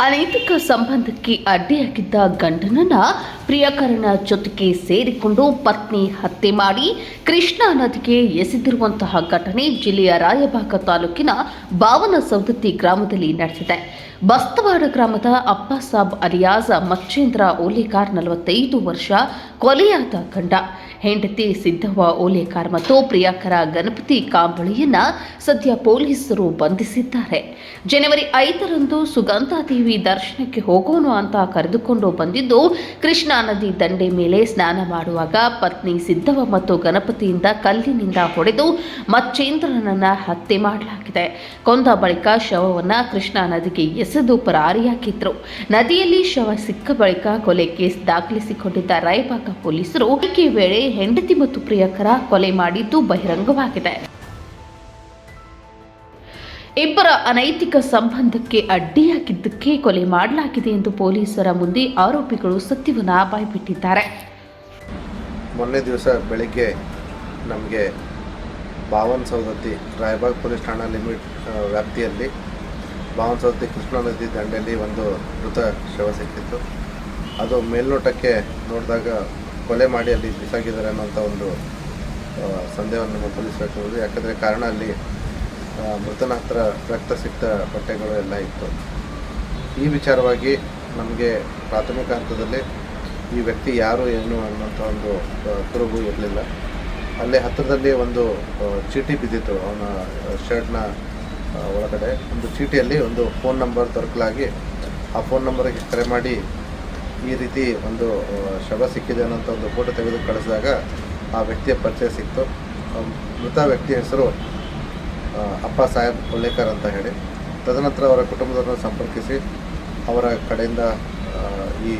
ಅನೈತಿಕ ಸಂಬಂಧಕ್ಕೆ ಅಡ್ಡಿಯಾಗಿದ್ದ ಗಂಡನನ್ನ ಪ್ರಿಯಕರನ ಜೊತೆಗೆ ಸೇರಿಕೊಂಡು ಪತ್ನಿ ಹತ್ಯೆ ಮಾಡಿ ಕೃಷ್ಣಾ ನದಿಗೆ ಎಸೆದಿರುವಂತಹ ಘಟನೆ ಜಿಲ್ಲೆಯ ರಾಯಭಾಗ ತಾಲೂಕಿನ ಬಾವನಸೌದತ್ತಿ ಗ್ರಾಮದಲ್ಲಿ ನಡೆದಿದೆ. ಬಸ್ತವಾಡ ಗ್ರಾಮದ ಅಪ್ಪಾಸಾಬ್ ಅರಿಯಾಜ ಮಚ್ಚೇಂದ್ರ ಓಲಿಕಾರ್ ನಲವತ್ತೈದು ವರ್ಷ ಕೊಲೆಯಾದ ಗಂಡ. ಹೆಂಡತಿ ಸಿದ್ದವ್ವ ಓಲೇಕಾರ್ ಮತ್ತು ಪ್ರಿಯಕರ ಗಣಪತಿ ಕಾಂಬಳಿಯನ್ನ ಸದ್ಯ ಪೊಲೀಸರು ಬಂಧಿಸಿದ್ದಾರೆ. ಜನವರಿ ಐದರಂದು ಸುಗಂಧಾದೇವಿ ದರ್ಶನಕ್ಕೆ ಹೋಗೋಣ ಅಂತ ಕರೆದುಕೊಂಡು ಬಂದಿದ್ದು, ಕೃಷ್ಣಾ ನದಿ ದಂಡೆ ಮೇಲೆ ಸ್ನಾನ ಮಾಡುವಾಗ ಪತ್ನಿ ಸಿದ್ದವ ಮತ್ತು ಗಣಪತಿಯಿಂದ ಕಲ್ಲಿನಿಂದ ಹೊಡೆದು ಮಚ್ಚೇಂದ್ರನನ್ನ ಹತ್ಯೆ ಮಾಡಲಾಗಿದೆ. ಕೊಂದ ಬಳಿಕ ಶವವನ್ನ ಕೃಷ್ಣಾ ನದಿಗೆ ಎಸೆದು ಪರಾರಿಯಾಗಿದ್ರು. ನದಿಯಲ್ಲಿ ಶವ ಸಿಕ್ಕ ಬಳಿಕ ಕೊಲೆ ಕೇಸ್ ದಾಖಲಿಸಿಕೊಂಡಿದ್ದ ರಾಯಬಾಗ ಪೊಲೀಸರು ಈ ವೇಳೆ ಹೆಂಡತಿ ಮತ್ತು ಪ್ರಿಯಕರ ಕೊಲೆ ಮಾಡಿದ್ದು ಬಹಿರಂಗವಾಗಿದೆ. ಇಬ್ಬರ ಅನೈತಿಕ ಸಂಬಂಧಕ್ಕೆ ಅಡ್ಡಿಯಾಗಿದ್ದಕ್ಕೆ ಕೊಲೆ ಮಾಡಲಾಗಿದೆ ಎಂದು ಪೊಲೀಸರ ಮುಂದೆ ಆರೋಪಿಗಳು ಸತ್ಯವನ್ನು ಬಾಯ್ಬಿಟ್ಟಿದ್ದಾರೆ. ಮೊನ್ನೆ ದಿವಸ ಬೆಳಿಗ್ಗೆ ನಮಗೆ ಬಾವನ್ ಸೌದತ್ತಿ ರಾಯಬಾಗ್ ಪೊಲೀಸ್ ಠಾಣಾ ಲಿಮಿಟ್ ವ್ಯಾಪ್ತಿಯಲ್ಲಿ ಬಾವನ್ ಸೌದತ್ತಿ ಕೃಷ್ಣಾ ನದಿ ದಂಡೆಯಲ್ಲಿ ಒಂದು ಮೃತ ಶವ ಸಿಕ್ಕಿತ್ತು. ಅದು ಮೇಲ್ನೋಟಕ್ಕೆ ನೋಡಿದಾಗ ಕೊಲೆ ಮಾಡಿ ಅಲ್ಲಿ ಬಿಸಾಕಿದ್ದಾರೆ ಅನ್ನೋಂಥ ಒಂದು ಸಂದೇಹವನ್ನು ನಮ್ಮ ಪೊಲೀಸ್ ಯಾಕಂದರೆ ಕಾರಣ ಅಲ್ಲಿ ಮೃತನ ಹತ್ರ ರಕ್ತ ಸಿಕ್ತ ಬಟ್ಟೆಗಳು ಎಲ್ಲ ಇತ್ತು. ಈ ವಿಚಾರವಾಗಿ ನಮಗೆ ಪ್ರಾಥಮಿಕ ಹಂತದಲ್ಲಿ ಈ ವ್ಯಕ್ತಿ ಯಾರು, ಏನು ಅನ್ನೋಂಥ ಒಂದು ಕುರುಬು ಇರಲಿಲ್ಲ. ಅಲ್ಲೇ ಹತ್ತಿರದಲ್ಲಿ ಒಂದು ಚೀಟಿ ಬಿದ್ದಿತ್ತು ಅವನ ಶರ್ಟ್ನ ಒಳಗಡೆ. ಒಂದು ಚೀಟಿಯಲ್ಲಿ ಒಂದು ಫೋನ್ ನಂಬರ್ ದೊರಕಲಾಗಿ ಆ ಫೋನ್ ನಂಬರಿಗೆ ಕರೆ ಮಾಡಿ ಈ ರೀತಿ ಒಂದು ಶವ ಸಿಕ್ಕಿದೆ ಅನ್ನೋಂಥ ಒಂದು ಫೋಟೋ ತೆಗೆದು ಕಳಿಸಿದಾಗ ಆ ವ್ಯಕ್ತಿಯ ಪರಿಚಯ ಸಿಕ್ತು. ಮೃತ ವ್ಯಕ್ತಿಯ ಹೆಸರು ಅಪ್ಪ ಸಾಹೇಬ್ ಕೊಲ್ಲೇಕರ್ ಅಂತ ಹೇಳಿ. ತದನಂತರ ಅವರ ಕುಟುಂಬದವರನ್ನು ಸಂಪರ್ಕಿಸಿ ಅವರ ಕಡೆಯಿಂದ ಈ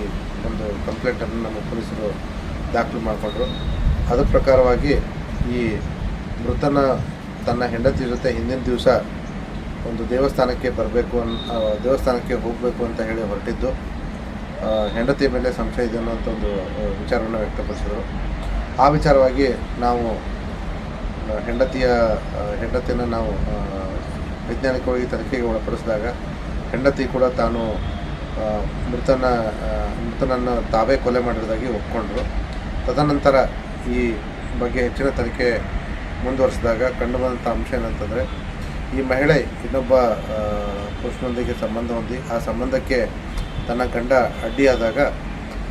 ಒಂದು ಕಂಪ್ಲೇಂಟನ್ನು ನಮ್ಮ ಪೊಲೀಸರು ದಾಖಲು ಮಾಡಿಕೊಂಡ್ರು. ಅದರ ಪ್ರಕಾರವಾಗಿ ಈ ಮೃತನ ತನ್ನ ಹೆಂಡತಿ ಜೊತೆ ಹಿಂದಿನ ದಿವಸ ಒಂದು ದೇವಸ್ಥಾನಕ್ಕೆ ಬರಬೇಕು ಅನ್ ದೇವಸ್ಥಾನಕ್ಕೆ ಹೋಗಬೇಕು ಅಂತ ಹೇಳಿ ಹೊರಟಿದ್ದು. ಆ, ಹೆಂಡತಿಯ ಮೇಲೆ ಸಂಶಯ ಇದೆ ಅನ್ನೋಂಥ ಒಂದು ವಿಚಾರವನ್ನು ವ್ಯಕ್ತಪಡಿಸಿದರು. ಆ ವಿಚಾರವಾಗಿ ನಾವು ಹೆಂಡತಿಯ ಹೆಂಡತಿಯನ್ನು ನಾವು ವೈಜ್ಞಾನಿಕವಾಗಿ ತನಿಖೆಗೆ ಒಳಪಡಿಸಿದಾಗ ಹೆಂಡತಿ ಕೂಡ ತಾನು ಮೃತನ ಮೃತನನ್ನು ತಾವೇ ಕೊಲೆ ಮಾಡಿರೋದಾಗಿ ಒಪ್ಕೊಂಡ್ರು. ತದನಂತರ ಈ ಬಗ್ಗೆ ಹೆಚ್ಚಿನ ತನಿಖೆ ಮುಂದುವರಿಸಿದಾಗ ಕಂಡುಬಂದಂಥ ಅಂಶ ಏನಂತಂದರೆ ಈ ಮಹಿಳೆ ಇನ್ನೊಬ್ಬ ಪುರುಷನೊಂದಿಗೆ ಸಂಬಂಧ ಹೊಂದಿ ಆ ಸಂಬಂಧಕ್ಕೆ ತನ್ನ ಗಂಡ ಅಡ್ಡಿಯಾದಾಗ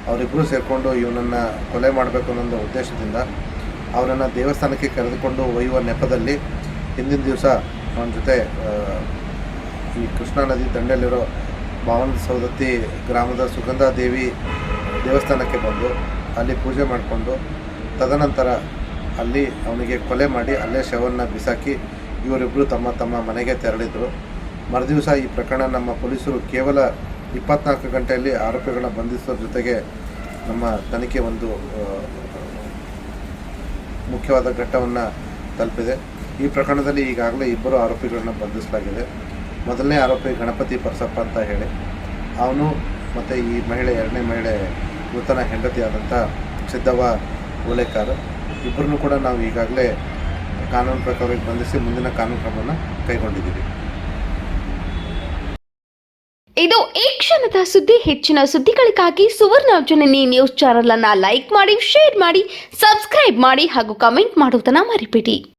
ಅವರಿಬ್ಬರು ಸೇರಿಕೊಂಡು ಇವನನ್ನು ಕೊಲೆ ಮಾಡಬೇಕು ಅನ್ನೋ ಉದ್ದೇಶದಿಂದ ಅವನನ್ನು ದೇವಸ್ಥಾನಕ್ಕೆ ಕರೆದುಕೊಂಡು ಒಯ್ಯುವ ನೆಪದಲ್ಲಿ ಹಿಂದಿನ ದಿವಸ ಅವನ ಜೊತೆ ಈ ಕೃಷ್ಣಾ ನದಿ ದಂಡೆಯಲ್ಲಿರೋ ಭಾವನ ಸೌದತ್ತಿ ಗ್ರಾಮದ ಸುಗಂಧಾದೇವಿ ದೇವಸ್ಥಾನಕ್ಕೆ ಬಂದು ಅಲ್ಲಿ ಪೂಜೆ ಮಾಡಿಕೊಂಡು ತದನಂತರ ಅಲ್ಲಿ ಅವನಿಗೆ ಕೊಲೆ ಮಾಡಿ ಅಲ್ಲೇ ಶವನ್ನ ಬಿಸಾಕಿ ಇವರಿಬ್ಬರು ತಮ್ಮ ತಮ್ಮ ಮನೆಗೆ ತೆರಳಿದರು. ಮರುದಿವಸ ಈ ಪ್ರಕರಣ ನಮ್ಮ ಪೊಲೀಸರು ಕೇವಲ ಇಪ್ಪತ್ನಾಲ್ಕು ಗಂಟೆಯಲ್ಲಿ ಆರೋಪಿಗಳನ್ನ ಬಂಧಿಸುವ ಜೊತೆಗೆ ನಮ್ಮ ತನಿಖೆ ಒಂದು ಮುಖ್ಯವಾದ ಘಟ್ಟವನ್ನು ತಲುಪಿದೆ. ಈ ಪ್ರಕರಣದಲ್ಲಿ ಈಗಾಗಲೇ ಇಬ್ಬರು ಆರೋಪಿಗಳನ್ನ ಬಂಧಿಸಲಾಗಿದೆ. ಮೊದಲನೇ ಆರೋಪಿ ಗಣಪತಿ ಪರಸಪ್ಪ ಅಂತ ಹೇಳಿ. ಅವನು ಮತ್ತು ಈ ಮಹಿಳೆ, ಎರಡನೇ ಮಹಿಳೆ ನೂತನ ಹೆಂಡತಿಯಾದಂಥ ಸಿದ್ದವ್ವ ಓಲೇಕಾರ್ ಇಬ್ಬರನ್ನು ಕೂಡ ನಾವು ಈಗಾಗಲೇ ಕಾನೂನು ಪ್ರಕಾರ ಬಂಧಿಸಿ ಮುಂದಿನ ಕಾನೂನು ಕ್ರಮವನ್ನು ಕೈಗೊಂಡಿದ್ದೀವಿ ಇದು ಕ್ಷಣದ ಸುದ್ದಿ, ಹೆಚ್ಚಿನ ಸುದ್ದಿಗಳಿಗಾಗಿ ಸುವರ್ಣ ಜನನಿ ನ್ಯೂಸ್ ಚಾನೆಲ್ ಅನ್ನ ಲೈಕ್ ಮಾಡಿ, ಶೇರ್ ಮಾಡಿ, ಸಬ್ಸ್ಕ್ರೈಬ್ ಮಾಡಿ ಹಾಗೂ ಕಮೆಂಟ್ ಮಾಡುವುದನ್ನ ಮರಿಬೇಡಿ.